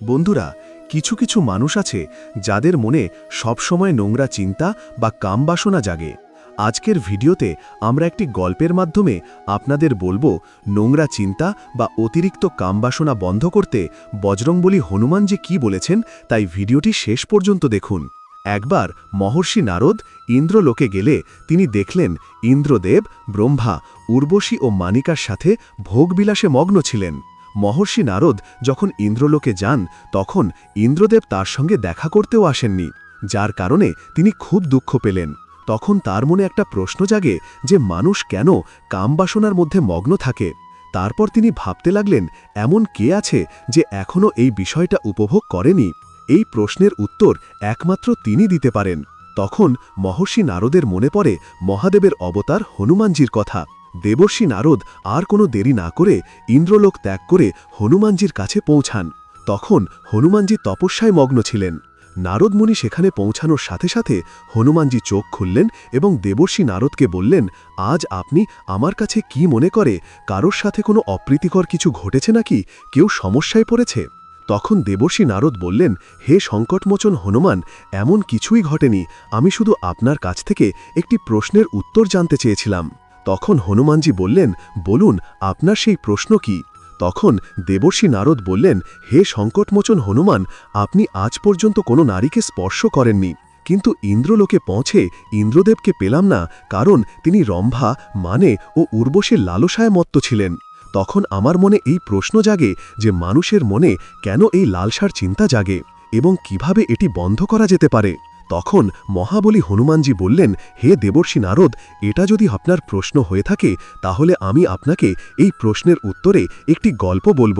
বন্ধুরা, কিছু কিছু মানুষ আছে যাদের মনে সবসময় নোংরা চিন্তা বা কামবাসনা জাগে। আজকের ভিডিওতে আমরা একটি গল্পের মাধ্যমে আপনাদের বলব, নোংরা চিন্তা বা অতিরিক্ত কামবাসনা বন্ধ করতে বজরংবলী হনুমান যে কি বলেছেন তাই ভিডিওটি শেষ পর্যন্ত দেখুন। একবার মহর্ষি নারদ ইন্দ্রলোকে গেলে তিনি দেখলেন ইন্দ্রদেব, ব্রহ্মা, উর্বশী ও মানিকার সাথে ভোগবিলাসে মগ্ন ছিলেন। মহর্ষি নারদ যখন ইন্দ্রলোকে যান, তখন ইন্দ্রদেব তার সঙ্গে দেখা করতেও আসেননি, যার কারণে তিনি খুব দুঃখ পেলেন। তখন তার মনে একটা প্রশ্ন জাগে যে মানুষ কেন কামবাসনার মধ্যে মগ্ন থাকে? তারপর তিনি ভাবতে লাগলেন, এমন কে আছে যে এখনও এই বিষয়টা উপভোগ করেনি? এই প্রশ্নের উত্তর একমাত্র তিনি দিতে পারেন। তখন মহর্ষি নারদের মনে পড়ে মহাদেবের অবতার হনুমানজির কথা। দেবর্ষি নারদ আর কোনো দেরি না করে ইন্দ্রলোক ত্যাগ করে হনুমানজির কাছে পৌঁছান। তখন হনুমানজি তপস্যায় মগ্ন ছিলেন। নারদমুনি সেখানে পৌঁছানোর সাথে সাথে হনুমানজি চোখ খুললেন এবং দেবর্ষি নারদকে বললেন, আজ আপনি আমার কাছে কি মনে করে? কারোর সাথে কোনো অপ্রীতিকর কিছু ঘটেছে নাকি? কেউ সমস্যায় পড়েছে? তখন দেবর্ষি নারদ বললেন, হে সংকটমোচন হনুমান, এমন কিছুই ঘটেনি। আমি শুধু আপনার কাছ থেকে একটি প্রশ্নের উত্তর জানতে চেয়েছিলাম। তখন হনুমানজি বললেন, বলুন, আপনার সেই প্রশ্ন কি? তখন দেবর্ষি নারদ বললেন, হে সংকটমোচন হনুমান, আপনি আজ পর্যন্ত কোনো নারীকে স্পর্শ করেননি। কিন্তু ইন্দ্রলোকে পৌঁছে ইন্দ্রদেবকে পেলাম না, কারণ তিনি রম্ভা মানে ও উর্বশের লালসায় মত্ত ছিলেন। তখন আমার মনে এই প্রশ্ন জাগে যে মানুষের মনে কেন এই লালসার চিন্তা জাগে এবং কীভাবে এটি বন্ধ করা যেতে পারে? তখন মহাবলী হনুমানজি বললেন, হে দেবর্ষি নারদ, এটা যদি আপনার প্রশ্ন হয়ে থাকে, তাহলে আমি আপনাকে এই প্রশ্নের উত্তরে একটি গল্প বলব।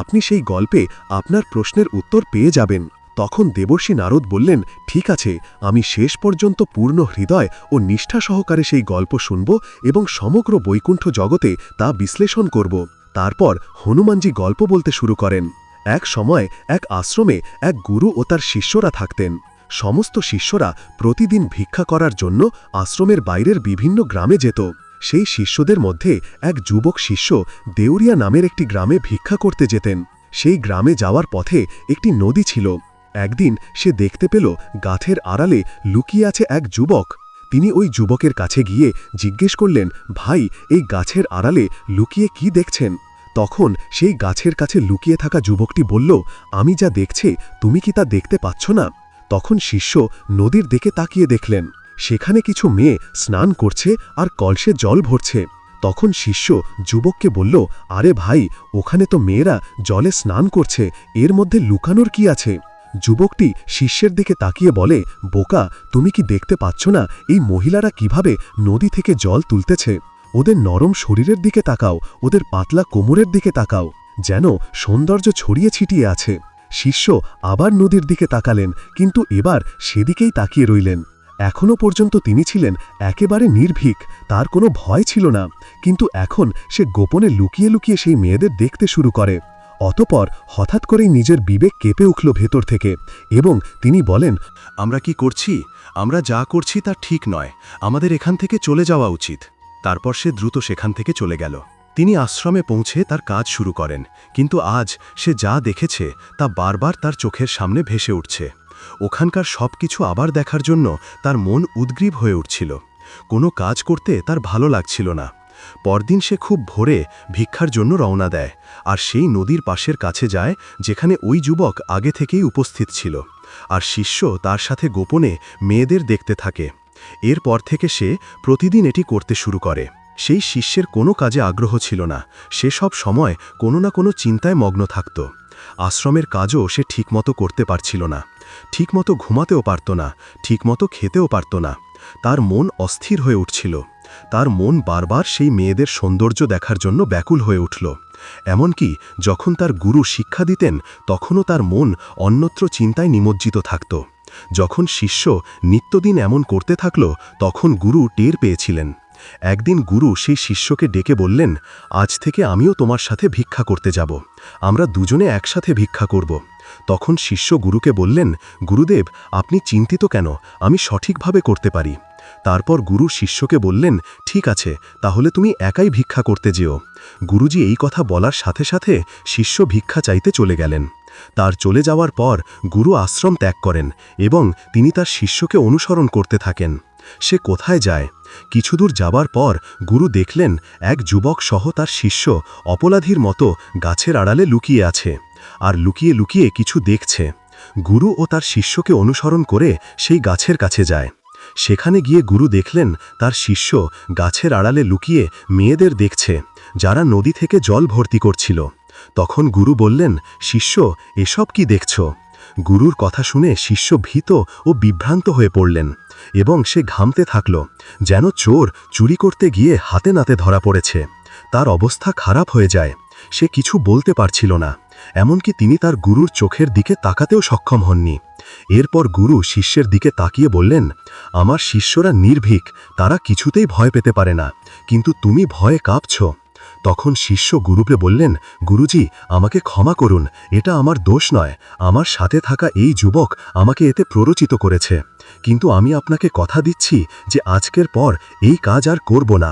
আপনি সেই গল্পে আপনার প্রশ্নের উত্তর পেয়ে যাবেন। তখন দেবর্ষি নারদ বললেন, ঠিক আছে, আমি শেষ পর্যন্ত পূর্ণ হৃদয় ও নিষ্ঠা সহকারে সেই গল্প শুনব এবং সমগ্র বৈকুণ্ঠ জগতে তা বিশ্লেষণ করব। তারপর হনুমানজি গল্প বলতে শুরু করেন। এক সময় এক আশ্রমে এক গুরু ও তার শিষ্যরা থাকতেন। সমস্ত শিষ্যরা প্রতিদিন ভিক্ষা করার জন্য আশ্রমের বাইরের বিভিন্ন গ্রামে যেত। সেই শিষ্যদের মধ্যে এক যুবক শিষ্য দেউরিয়া নামের একটি গ্রামে ভিক্ষা করতে যেতেন। সেই গ্রামে যাওয়ার পথে একটি নদী ছিল। একদিন সে দেখতে পেল গাথের আড়ালে লুকিয়ে আছে এক যুবক। তিনি ওই যুবকের কাছে গিয়ে জিজ্ঞেস করলেন, ভাই, এই গাছের আড়ালে লুকিয়ে কি দেখছেন? তখন সেই গাছের কাছে লুকিয়ে থাকা যুবকটি বলল, আমি যা দেখছে, তুমি কি তা দেখতে পাচ্ছ না? তখন শিষ্য নদীর দিকে তাকিয়ে দেখলেন। সেখানে কিছু মেয়ে স্নান করছে আর কলসে জল ভরছে। তখন শিষ্য যুবককে বলল, আরে ভাই, ওখানে তো মেয়েরা জলে স্নান করছে, এর মধ্যে লুকানোর কি আছে? যুবকটি শিষ্যের দিকে তাকিয়ে বলে, বোকা, তুমি কি দেখতে পাচ্ছ না, এই মহিলারা কীভাবে নদী থেকে জল তুলতেছে? ওদের নরম শরীরের দিকে তাকাও, ওদের পাতলা কোমরের দিকে তাকাও, যেন সৌন্দর্য ছড়িয়ে ছিটিয়ে আছে। শিষ্য আবার নদীর দিকে তাকালেন, কিন্তু এবার সেদিকেই তাকিয়ে রইলেন। এখনও পর্যন্ত তিনি ছিলেন একেবারে নির্ভীক, তার কোনো ভয় ছিল না, কিন্তু এখন সে গোপনে লুকিয়ে লুকিয়ে সেই মেয়েদের দেখতে শুরু করে। অতপর হঠাৎ করেই নিজের বিবেক কেঁপে উঠল ভেতর থেকে এবং তিনি বলেন, আমরা কি করছি? আমরা যা করছি তা ঠিক নয়। আমাদের এখান থেকে চলে যাওয়া উচিত। তারপর সে দ্রুত সেখান থেকে চলে গেল। তিনি আশ্রমে পৌঁছে তার কাজ শুরু করেন, কিন্তু আজ সে যা দেখেছে তা বারবার তার চোখের সামনে ভেসে উঠছে। ওখানকার সব কিছু আবার দেখার জন্য তার মন উদ্গ্রীব হয়ে উঠছিল। কোনো কাজ করতে তার ভালো লাগছিল না। পরদিন সে খুব ভোরে ভিক্ষার জন্য রওনা দেয়, আর সেই নদীর পাশের কাছে যায় যেখানে ওই যুবক আগে থেকেই উপস্থিত ছিল, আর শিষ্য তার সাথে গোপনে মেয়েদের দেখতে থাকে। এরপর থেকে সে প্রতিদিন এটি করতে শুরু করে। সেই শিষ্যের কোনো কাজে আগ্রহ ছিল না। সে সব সময় কোনো না কোনো চিন্তায় মগ্ন থাকত। আশ্রমের কাজও সে ঠিকমতো করতে পারছিল না। ঠিকমতো ঘুমাতেও পারত না, ঠিকমতো খেতেও পারত না। তার মন অস্থির হয়ে উঠছিল। তার মন বারবার সেই মেয়েদের সৌন্দর্য দেখার জন্য ব্যাকুল হয়ে উঠল। এমনকি যখন তার গুরু শিক্ষা দিতেন, তখনও তার মন অন্যত্র চিন্তায় নিমজ্জিত থাকত। যখন শিষ্য নিত্যদিন এমন করতে থাকল, তখন গুরু টের পেয়েছিলেন। একদিন গুরু সেই শিষ্যকে ডেকে বললেন, আজ থেকে আমিও তোমার সাথে ভিক্ষা করতে যাব। আমরা দুজনে একসাথে ভিক্ষা করব। তখন শিষ্য গুরুকে বললেন, গুরুদেব, আপনি চিন্তিত কেন? আমি সঠিকভাবে করতে পারি। তারপর গুরু শিষ্যকে বললেন, ঠিক আছে, তাহলে তুমি একাই ভিক্ষা করতে যেও। গুরুজি এই কথা বলার সাথে সাথে শিষ্য ভিক্ষা চাইতে চলে গেলেন। তার চলে যাওয়ার পর গুরু আশ্রম ত্যাগ করেন এবং তিনি তার শিষ্যকে অনুসরণ করতে থাকেন। সে কোথায় যায়? কিছুদূর যাবার পর গুরু দেখলেন এক যুবক সহ তার শিষ্য অপরাধীর মতো গাছের আড়ালে লুকিয়ে আছে আর লুকিয়ে লুকিয়ে কিছু দেখছে। গুরু ও তার শিষ্যকে অনুসরণ করে সেই গাছের কাছে যায়। সেখানে গিয়ে গুরু দেখলেন তার শিষ্য গাছের আড়ালে লুকিয়ে মেয়েদের দেখছে, যারা নদী থেকে জল ভর্তি করছিল। তখন গুরু বললেন, শিষ্য, এসব কি দেখছ? গুরুর কথা শুনে শিষ্য ভীত ও বিভ্রান্ত হয়ে পড়লেন। এবং সে ঘামতে থাকল, যেন চোর চুরি করতে গিয়ে হাতে নাতে ধরা পড়েছে। তার অবস্থা খারাপ হয়ে যায়, সে কিছু বলতে পারছিল না, এমনকি তিনি তার গুরুর চোখের দিকে তাকাতেও সক্ষম হননি। এরপর গুরু শিষ্যের দিকে তাকিয়ে বললেন, আমার শিষ্যরা নির্ভীক, তারা কিছুতেই ভয় পেতে পারে না, কিন্তু তুমি ভয়ে কাঁপছ। তখন শিষ্য গুরুকে বললেন, গুরুজি, আমাকে ক্ষমা করুন, এটা আমার দোষ নয়, আমার সাথে থাকা এই যুবক আমাকে এতে প্ররোচিত করেছে। কিন্তু আমি আপনাকে কথা দিচ্ছি যে আজকের পর এই কাজ আর করব না।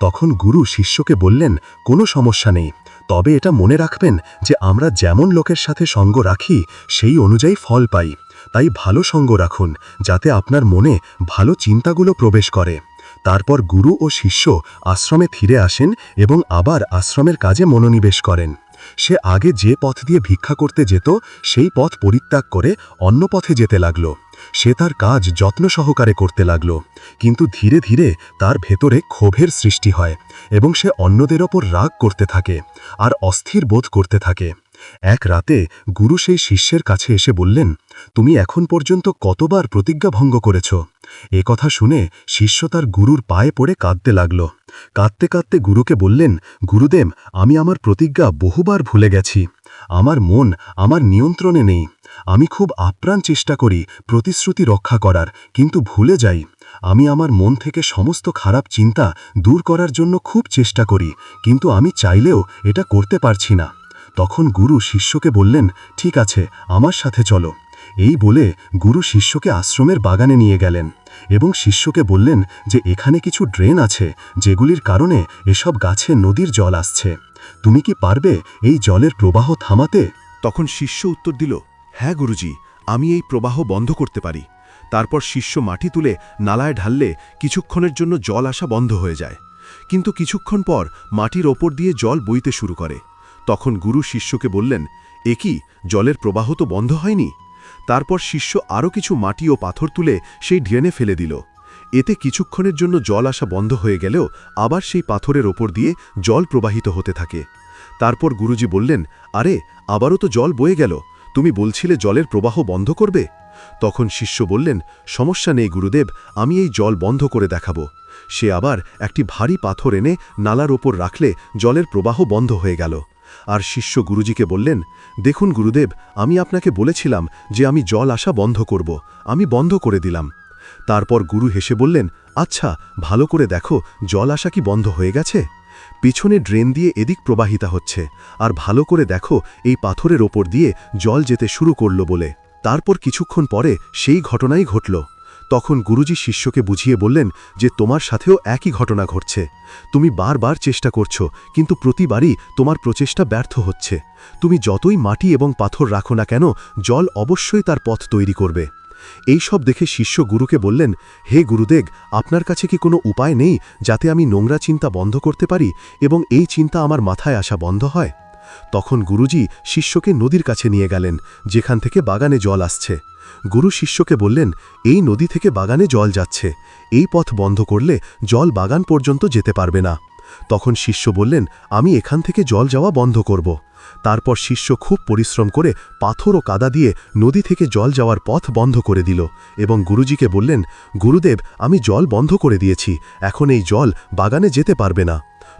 তখন গুরু শিষ্যকে বললেন, কোনো সমস্যা নেই। তবে এটা মনে রাখবেন যে আমরা যেমন লোকের সাথে সঙ্গ রাখি, সেই অনুযায়ী ফল পাই। তাই ভালো সঙ্গ রাখুন, যাতে আপনার মনে ভালো চিন্তাগুলো প্রবেশ করে। তারপর গুরু ও শিষ্য আশ্রমে ফিরে আসেন এবং আবার আশ্রমের কাজে মনোনিবেশ করেন। সে আগে যে পথ দিয়ে ভিক্ষা করতে যেত, সেই পথ পরিত্যাগ করে অন্য পথে যেতে লাগল। সে তার কাজ যত্ন সহকারে করতে লাগল। কিন্তু ধীরে ধীরে তার ভেতরে ক্ষোভের সৃষ্টি হয় এবং সে অন্যদের ওপর রাগ করতে থাকে আর অস্থির বোধ করতে থাকে। এক রাতে গুরু সেই শিষ্যের কাছে এসে বললেন, তুমি এখন পর্যন্ত কতবার প্রতিজ্ঞা ভঙ্গ করেছ? এ কথা শুনে শিষ্য তার গুরুর পায়ে পড়ে কাঁদতে লাগল। কাঁদতে কাঁদতে গুরুকে বললেন, গুরুদেব, আমি আমার প্রতিজ্ঞা বহুবার ভুলে গেছি। আমার মন আমার নিয়ন্ত্রণে নেই। আমি খুব আপ্রাণ চেষ্টা করি প্রতিশ্রুতি রক্ষা করার, কিন্তু ভুলে যাই। আমি আমার মন থেকে সমস্ত খারাপ চিন্তা দূর করার জন্য খুব চেষ্টা করি, কিন্তু আমি চাইলেও এটা করতে পারছি না। তখন গুরু শিষ্যকে বললেন, ঠিক আছে, আমার সাথে চলো। এই বলে গুরু শিষ্যকে আশ্রমের বাগানে নিয়ে গেলেন এবং শিষ্যকে বললেন যে, এখানে কিছু ড্রেন আছে, যেগুলির কারণে এসব গাছে নদীর জল আসছে। তুমি কি পারবে এই জলের প্রবাহ থামাতে? তখন শিষ্য উত্তর দিল হ্যাঁ গুরুজি, আমি এই প্রবাহ বন্ধ করতে পারি। তারপর শিষ্য মাটি তুলে নালায় ঢাললে কিছুক্ষণের জন্য জল আসা বন্ধ হয়ে যায়। কিন্তু কিছুক্ষণ পর মাটির ওপর দিয়ে জল বইতে শুরু করে। তখন গুরু শিষ্যকে বললেন, এ কি, জলের প্রবাহ তো বন্ধ হয়নি? তারপর শিষ্য আরও কিছু মাটি ও পাথর তুলে সেই ড্রেনে ফেলে দিল। এতে কিছুক্ষণের জন্য জল আসা বন্ধ হয়ে গেলেও আবার সেই পাথরের ওপর দিয়ে জল প্রবাহিত হতে থাকে। তারপর গুরুজি বললেন, আরে, আবারও তো জল বয়ে গেল। তুমি বলছিলে জলের প্রবাহ বন্ধ করবে? তখন শিষ্য বললেন, সমস্যা নেই গুরুদেব, আমি এই জল বন্ধ করে দেখাবো। সে আবার একটি ভারী পাথর এনে নালার ওপর রাখলে জলের প্রবাহ বন্ধ হয়ে গেল। আর শিষ্য গুরুজিকে বললেন, দেখুন গুরুদেব, আমি আপনাকে বলেছিলাম যে আমি জল আসা বন্ধ করব, আমি বন্ধ করে দিলাম। তারপর গুরু হেসে বললেন আচ্ছা ভালো করে দেখো, জল আসা কি বন্ধ হয়ে গেছে? পিছনে ড্রেন দিয়ে এদিক প্রবাহিতা হচ্ছে, আর ভালো করে দেখো, এই পাথরের ওপর দিয়ে জল যেতে শুরু করল বলে। তারপর কিছুক্ষণ পরে সেই ঘটনাই ঘটল। তখন গুরুজি শিষ্যকে বুঝিয়ে বললেন যে তোমার সাথেও একই ঘটনা ঘটছে। তুমি বারবার চেষ্টা করছ, কিন্তু প্রতিবারই তোমার প্রচেষ্টা ব্যর্থ হচ্ছে। তুমি যতই মাটি এবং পাথর রাখো না কেন, জল অবশ্যই তার পথ তৈরি করবে। এই সব দেখে শিষ্য গুরুকে বললেন, হে গুরুদেব, আপনার কাছে কি কোনো উপায় নেই যাতে আমি নোংরা চিন্তা বন্ধ করতে পারি এবং এই চিন্তা আমার মাথায় আসা বন্ধ হয়? তখন গুরুজি শিষ্যকে নদীর কাছে নিয়ে গেলেন, যেখান থেকে বাগানে জল আসছে। গুরু শিষ্যকে বললেন, এই নদী থেকে বাগানে জল যাচ্ছে। এই পথ বন্ধ করলে জল বাগান পর্যন্ত যেতে পারবে না। তখন শিষ্য বললেন, আমি এখান থেকে জল যাওয়া বন্ধ করব। তারপর শিষ্য খুব পরিশ্রম করে পাথর ও কাদা দিয়ে নদী থেকে জল যাওয়ার পথ বন্ধ করে দিল এবং গুরুজিকে বললেন, গুরুদেব, আমি জল বন্ধ করে দিয়েছি। এখন এই জল বাগানে যেতে পারবে না।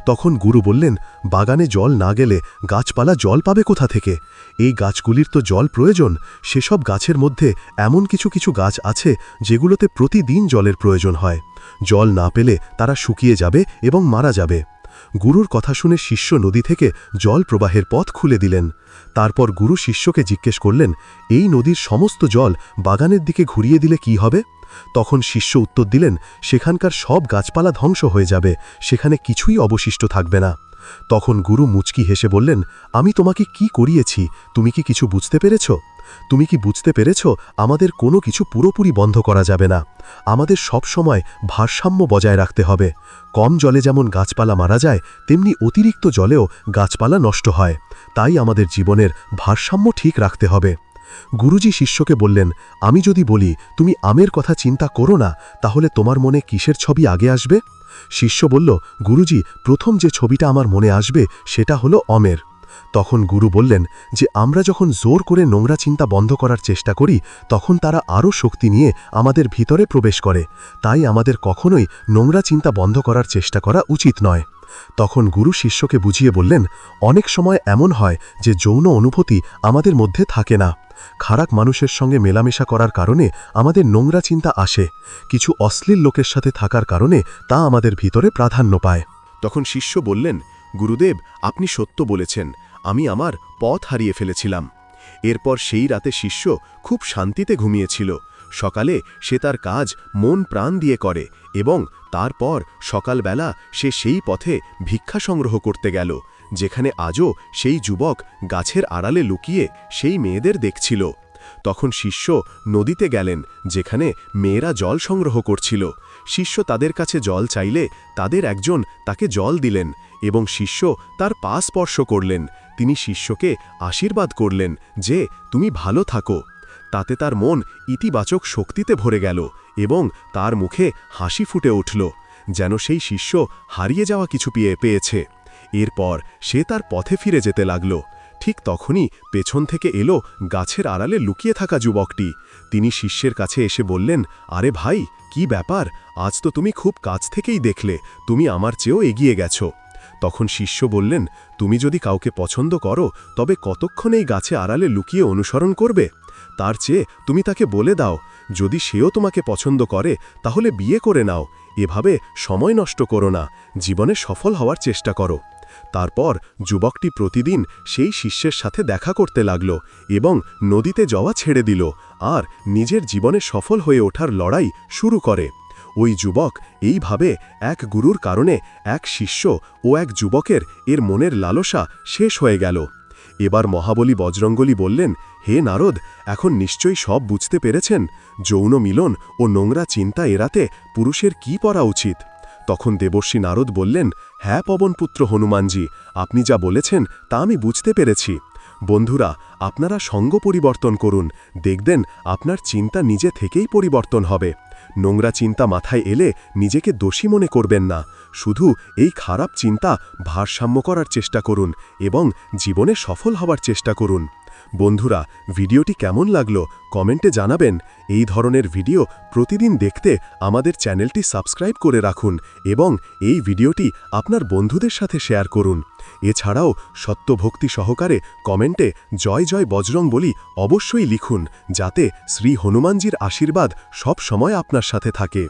তখন গুরু বললেন, বাগানে জল না গেলে গাছপালা জল পাবে কোথা থেকে? এই গাছগুলির তো জল প্রয়োজন, সেসব গাছের মধ্যে এমন কিছু কিছু গাছ আছে যেগুলোতে প্রতিদিন জলের প্রয়োজন হয়। জল না পেলে তারা শুকিয়ে যাবে এবং মারা যাবে। গুরুর কথা শুনে শিষ্য নদী থেকে জল প্রবাহের পথ খুলে দিলেন। তারপর গুরু শিষ্যকে জিজ্ঞেস করলেন, এই নদীর সমস্ত জল বাগানের দিকে ঘুরিয়ে দিলে কি হবে? তখন শিষ্য উত্তর দিলেন, সেখানকার সব গাছপালা ধ্বংস হয়ে যাবে, সেখানে কিছুই অবশিষ্ট থাকবে না। তখন গুরু মুচকি হেসে বললেন, আমি তোমাকে কি করিয়েছি? তুমি কি কিছু বুঝতে পেরেছ? তুমি কি বুঝতে পেরেছ? আমাদের কোনো কিছু পুরোপুরি বন্ধ করা যাবে না। আমাদের সব সময় ভারসাম্য বজায় রাখতে হবে। কম জলে যেমন গাছপালা মারা যায়, তেমনি অতিরিক্ত জলেও গাছপালা নষ্ট হয়। তাই আমাদের জীবনের ভারসাম্য ঠিক রাখতে হবে। গুরুজি শিষ্যকে বললেন, আমি যদি বলি, তুমি আমের কথা চিন্তা করো না, তাহলে তোমার মনে কিসের ছবি আগে আসবে? শিষ্য বলল, গুরুজি, প্রথম যে ছবিটা আমার মনে আসবে, সেটা হলো অমের তখন গুরু বললেন যে, আমরা যখন জোর করে নোংরা চিন্তা বন্ধ করার চেষ্টা করি, তখন তারা আরও শক্তি নিয়ে আমাদের ভিতরে প্রবেশ করে। তাই আমাদের কখনোই নোংরা চিন্তা বন্ধ করার চেষ্টা করা উচিত নয়। তখন গুরু শিষ্যকে বুঝিয়ে বললেন, অনেক সময় এমন হয় যে, যৌন অনুভূতি আমাদের মধ্যে থাকে না। খারাপ মানুষের সঙ্গে মেলামেশা করার কারণে আমাদের নোংরা চিন্তা আসে। কিছু অশ্লীল লোকের সাথে থাকার কারণে তা আমাদের ভিতরে প্রাধান্য পায়। তখন শিষ্য বললেন গুরুদেব, আপনি সত্য বলেছেন, আমি আমার পথ হারিয়ে ফেলেছিলাম। এরপর সেই রাতে শিষ্য খুব শান্তিতে ঘুমিয়েছিল। সকালে সে তার কাজ মন প্রাণ দিয়ে করে এবং তারপর সকালবেলা সে সেই পথে ভিক্ষা সংগ্রহ করতে গেল, যেখানে আজও সেই যুবক গাছের আড়ালে লুকিয়ে সেই মেয়েদের দেখছিল। তখন শিষ্য নদীতে গেলেন, যেখানে মেয়েরা জল সংগ্রহ করছিল। শিষ্য তাদের কাছে জল চাইলে তাদের একজন তাকে জল দিলেন এবং শিষ্য তার পা স্পর্শ করলেন। তিনি শিষ্যকে আশীর্বাদ করলেন যে, তুমি ভালো থাকো। তাতে তার মন ইতিবাচক শক্তিতে ভরে গেল এবং তার মুখে হাসি ফুটে উঠল, যেন সেই শিষ্য হারিয়ে যাওয়া কিছু পেয়ে, পেয়েছে। এরপর সে তার পথে ফিরে যেতে লাগল। ঠিক তখনই পেছন থেকে এলো গাছের আড়ালে লুকিয়ে থাকা যুবকটি। তিনি শিষ্যের কাছে এসে বললেন, আরে ভাই, কি ব্যাপার? আজ তো তুমি খুব কাছ থেকেই দেখলে। তুমি আমার চেয়েও এগিয়ে গেছো। তখন শিষ্য বললেন, তুমি যদি কাউকে পছন্দ করো, তবে কতক্ষণ এই গাছে আড়ালে লুকিয়ে অনুসরণ করবে? তার চেয়ে তুমি তাকে বলে দাও, যদি সেও তোমাকে পছন্দ করে, তাহলে বিয়ে করে নাও। এভাবে সময় নষ্ট করো না, জীবনে সফল হওয়ার চেষ্টা করো। তারপর যুবকটি প্রতিদিন সেই শিষ্যের সাথে দেখা করতে লাগল এবং নদীতে যাওয়া ছেড়ে দিল, আর নিজের জীবনে সফল হয়ে ওঠার লড়াই শুরু করে। ওই যুবক এইভাবে এক গুরুর কারণে এক শিষ্য ও এক যুবকের এর মনের লালসা শেষ হয়ে গেল। এবার মহাবলী বজরঙ্গলী বললেন, হে নারদ, এখন নিশ্চয়ই সব বুঝতে পেরেছেন? যৌন মিলন ও নোংরা চিন্তা এড়াতে পুরুষের কি পরা উচিত? তখন দেবর্ষী নারদ বললেন হ্যাঁ পবনপুত্র হনুমানজি, আপনি যা বলেছেন তা আমি বুঝতে পেরেছি। বন্ধুরা, আপনারা সঙ্গ পরিবর্তন করুন, দেখবেন আপনার চিন্তা নিজে থেকেই পরিবর্তন হবে। নোংরা চিন্তা মাথায় এলে নিজেকে দোষী মনে করবেন না। শুধু এই খারাপ চিন্তা ভারসাম্য করার চেষ্টা করুন এবং জীবনে সফল হবার চেষ্টা করুন। বন্ধুরা, ভিডিওটি কেমন লাগল কমেন্টে জানাবেন। এই ধরনের ভিডিও প্রতিদিন দেখতে আমাদের চ্যানেলটি সাবস্ক্রাইব করে রাখুন এবং এই ভিডিওটি আপনার বন্ধুদের সাথে শেয়ার করুন। এছাড়াও সত্যভক্তি সহকারে কমেন্টে জয় জয় বজরং বলি অবশ্যই লিখুন, যাতে শ্রী হনুমানজির আশীর্বাদ সব সময় আপনার সাথে থাকে।